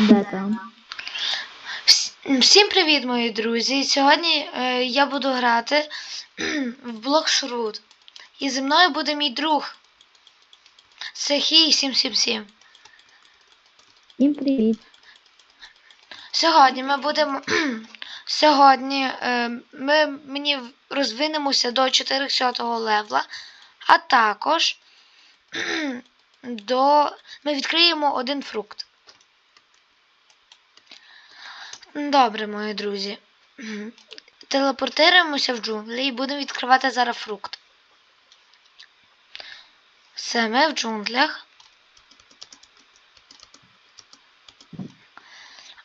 Де там? Всім привіт, мої друзі! Сьогодні е, я буду грати в Bloxroot. І зі мною буде мій друг Сехій 777. Всім привіт. Сьогодні ми будемо. Сьогодні е, ми мені розвинемося до 400 левла, а також до. Ми відкриємо один фрукт. Добре, мої друзі. Телепортируємося в джунглі і будемо відкривати зараз фрукт. Все, ми в джунглях.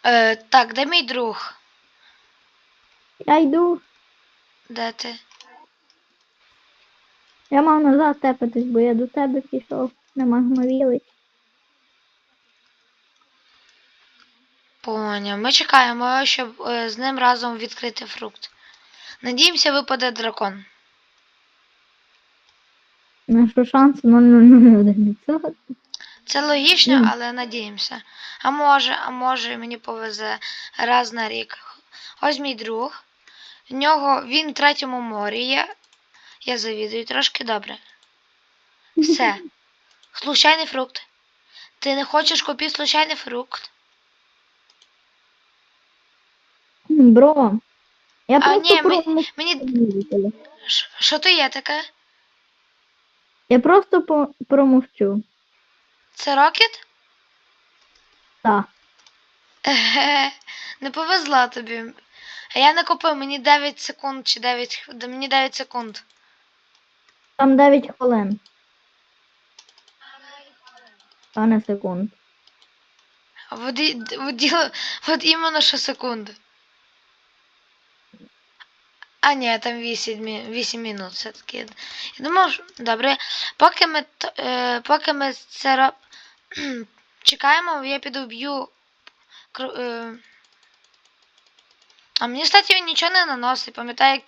Е, так, де мій друг? Я йду. Де ти? Я мав назад тепатись, бо я до тебе пішов. На магмовілиць. Поняв. Ми чекаємо, щоб е, з ним разом відкрити фрукт. Надіємося, випаде дракон. Нашу шанс 0,001. Це логічно, але надіємося. А може, а може, мені повезе раз на рік. Ось мій друг. В нього він в третьому морі є. Я завідую трошки добре. Все. Случайний фрукт. Ти не хочеш купити случайний фрукт? Бро. Я А, просто ні, промахнула. мені... Що то є таке? Я просто по- промовчу. Це рокет? Так. Еге, не повезла тобі. А я не купив, мені 9 секунд чи 9, х- да, мені 9 секунд. Там 9 хвилин. А не секунд. Д- воді, от іменно що секунди. А ні, там 8, 8 минут все-таки. Я думав, що- добре. Поки ми, е, поки ми це роб... чекаємо, я піду б'ю. кру- Е... А мені, кстати, він нічого не наносить. Пам'ятаю, як,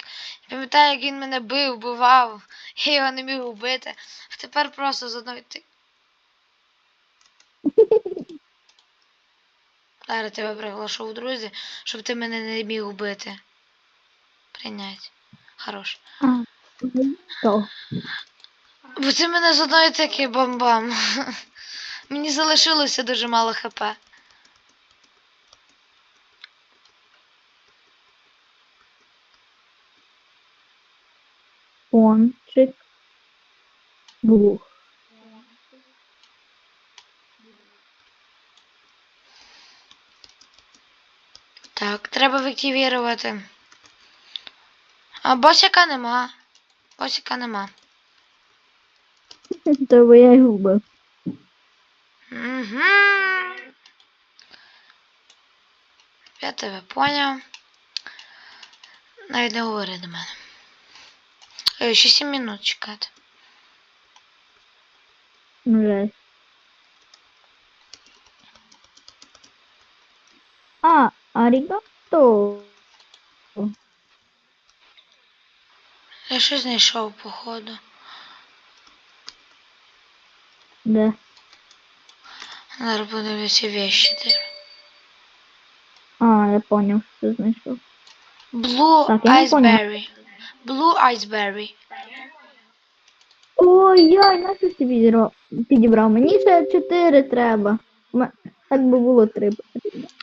пам'ятаю, як він мене бив, вбивав. Я його не міг убити. А тепер просто з одної ти. Зараз тебе приглашу друзі, щоб ти мене не міг убити. Прийнять. Хорош. Бо ти мене з одної таки бам-бам. Мені залишилося дуже мало хп. Пончик. Бух. Так, треба активувати. А босика нема. Босика нема. То бо я його вбив. Угу. Я тебе поняв. Навіть не говори до мене. Е, Ще 7 минут чекати. Ну, жесть. А, арігато. Я щось знайшов, походу. Де? Зараз подивлюся вещи. А, я поняв, що знайшов. Blue Так. Iceberry. Blue Iceberry. Ой, я на що ти підібрав? підібрав? Мені ще 4 треба. Так би було 3.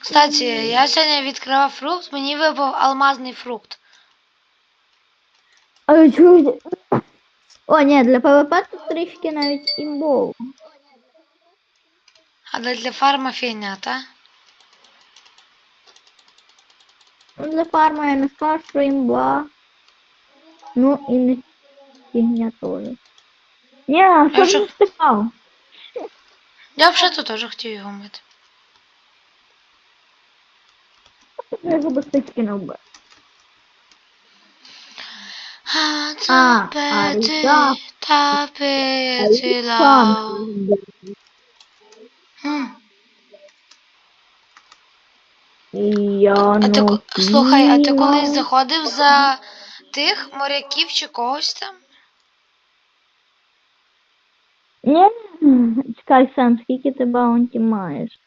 Кстати, я сьогодні відкривав фрукт, мені випав алмазний фрукт. А чого? О, ні, для ПВП тут трішки навіть імбово. Але для фарма фігня, та? Ну, Для фарма я не скажу, що імба. Ну і не фігня теж. Ні, а що Я ж не встигав? Я взагалі тут теж хотів його мити. Я його без тички не вбив. А, А. Сам. Я ти, ну, слухай, а ти колись заходив за тих моряків чи когось там? Ні, чекай, Сем, скільки ти баунті маєш?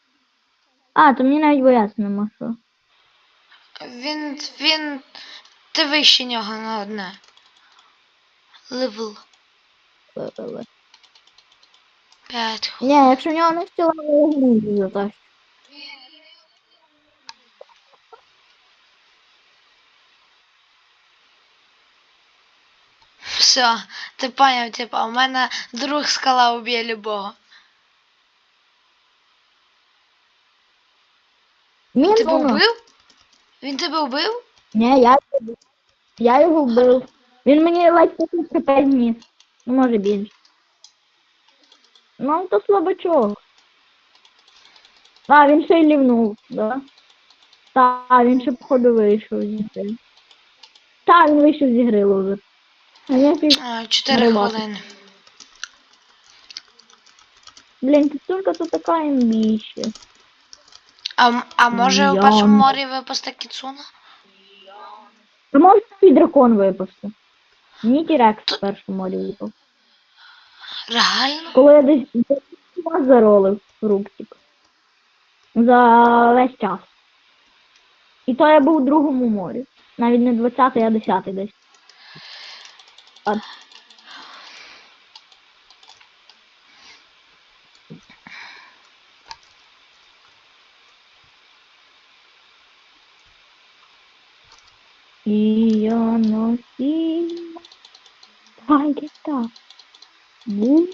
А, то мені навіть боятися нема що. Він. він. Ти вище нього на одне. Левел. Вибили. 5. Ні, якщо в нього не стіла, за те. Все, ти поняв, типа, у мене друг скала уб'є любого. Він Тебе вбив? Він тебе вбив? Ні, я, я його вбив. Він мені ледь хп зніс. Ну, може більше. Ну, то слабачок. А, він ще й лівнув, да? Та, він ще походу вийшов зі гри. Та, він вийшов зі гри лузер. А я фіг. А, Чотири Рибак. хвилини. Блін, підсумка то така імбіще. А, а може у Я першому морі випасти кіцуна? Та може свій дракон випасти. Мені Тірекс в першому морі випав. Реально? Коли я десь десь заролив рубчик. За весь час. І то я був у другому морі. Навіть не 20, а 10 десь. А... І я носила. Давайте так. Бу.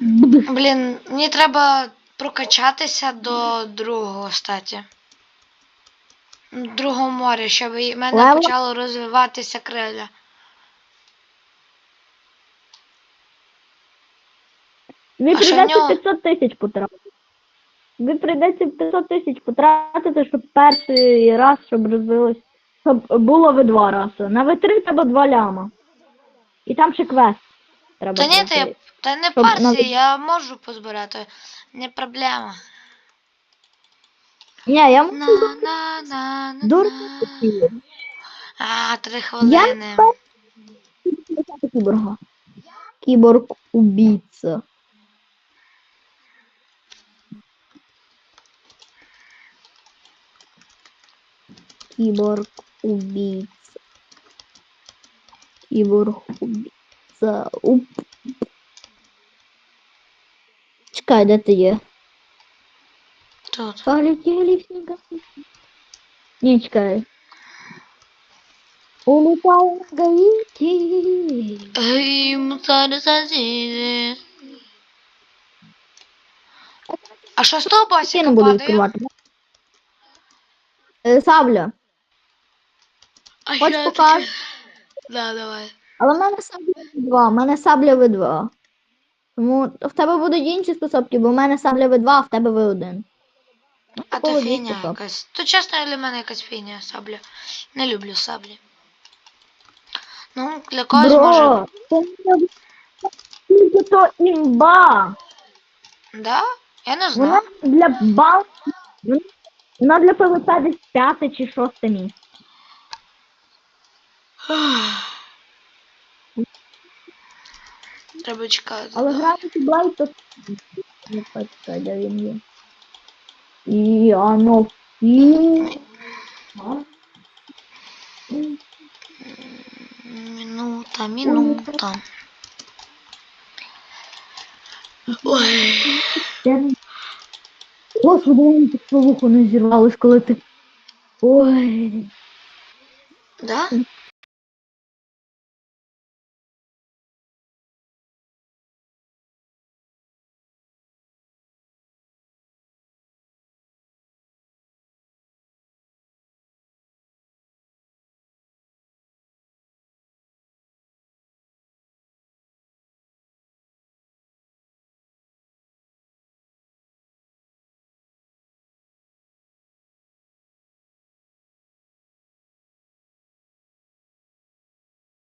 Бу. Блін, мені треба прокачатися до другого статі. Другого моря, щоб в мене Лева? почало розвиватися криля. Тобі А що в прийдеться нього? 500 тисяч потратити. Тобі прийдеться 500 тисяч потратити, щоб перший раз, щоб розвилось, щоб було ви два рази. На В3 треба два ляма. І там ще квест. Треба Та ні, я, та не парся, навіть- я можу позбирати. Не проблема. Ні, я На, можу на, на, на. А, три Я хвилини. перший кіборга. Кіборг убійця. Кіборг убійця. Кіборг убійця. Уп. Чекай, де ти є? Тут. Полетели в снеговик. Не, чекай. Улетаем в гаити. Ей, мусори сусіди. А що з того буду падає? Е, Сабля. А Хоч що покаж. таке? Да, давай. Але в мене сабля В2, в мене сабля В2. Тому в тебе будуть інші способки, бо в мене сабля В2, а в тебе В1. Ну, А то фігня якась. То чесно, для мене якась фігня сабля. Не люблю саблі. Ну, для когось може. Бро, це не тільки то імба. Да? Я не Вона знаю. для бал. Вона для ПВП десь п'яте чи шосте місце. Треба чекати. Але грати Блайт то не почекай, де він є. І оно і Минута, минута. Ой. Господи, мені так по вуху не зірвалось, коли ти. Ой. Да?